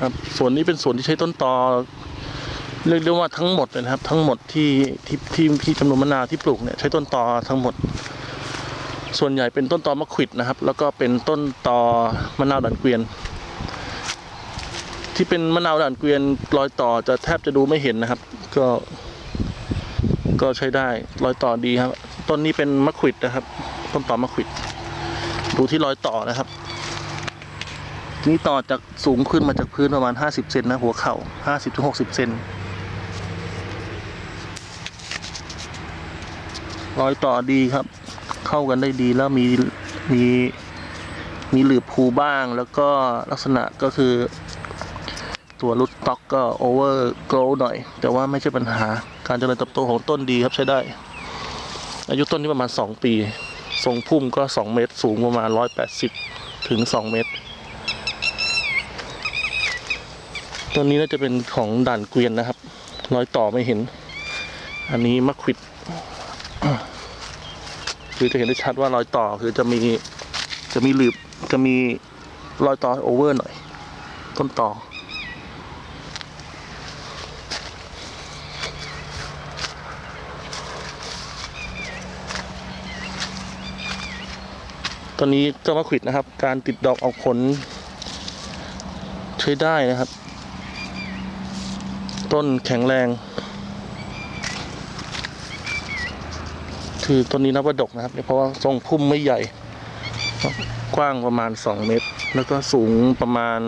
ครับส่วนนี้เป็นส่วนที่ใช้ต้นตอเรียกได้ว่าทั้งหมดเลยนะครับ ทั้งหมดที่ที่ที่ที่จำนวนมะนาวที่ปลูกเนี่ยใช้ต้นตอทั้งหมด ส่วนใหญ่เป็นต้นตอมะขวิดนะครับ แล้วก็เป็นต้นตอมะนาวด่านเกวียน ที่เป็นมะนาวด่านเกวียนรอยต่อจะแทบจะดูไม่เห็นนะครับ ก็ ก็ใช้ได้รอยต่อดีครับ ต้นนี้เป็นมะขวิดนะครับ ต้นตอมะขวิด ดูที่รอยต่อนะครับ นี่ต่อจากสูงขึ้นมาจากพื้นประมาณ 50 เซนนะ หัวเข่า 50ถึง60 เซนรอยต่อดีครับ เข้ากันได้ดีแล้วมีมีมีหลืบภูบ้างแล้วก็ลักษณะก็คือ ตัวรุดต็อกก็โอเวอร์โกลหน่อย แต่ว่าไม่ใช่ปัญหาการเจริญเติบโตของต้นดีครับใช้ได้ อายุต้นนี้ประมาณ 2 ปี ทรงพุ่มก็ 2 เมตร สูงประมาณ 180 ถึง 2 เมตร ต้นนี้น่าจะเป็นของด่านเกวียนนะครับ รอยต่อไม่เห็น อันนี้มะขิดคือจะเห็นได้ชัดว่ารอยต่อคือจะมีจะมีหลืบจะมีรอยต่อโอเวอร์หน่อย ต้นต่อ ตอนนี้เจ้ามะขิดนะครับ การติดดอกเอาผลใช้ได้นะครับ ต้นแข็งแรง คือต้นนี้นับว่าดกนะครับ เพราะว่าทรงพุ่มไม่ใหญ่ กว้างประมาณ 2 เมตร แล้วก็สูงประมาณ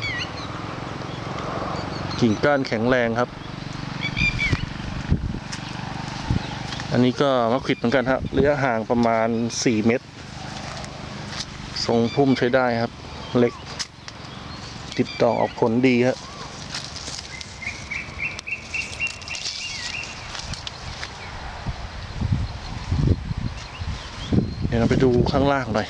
160 กิ่งก้านแข็งแรงครับ อันนี้ก็มะขิดเหมือนกันครับระยะห่างประมาณ 4 เมตร ทรงพุ่มใช้ได้ครับ เล็ก ติดดอออกผลดีครับ เดี๋ยวเราไปดูข้างล่างหน่อย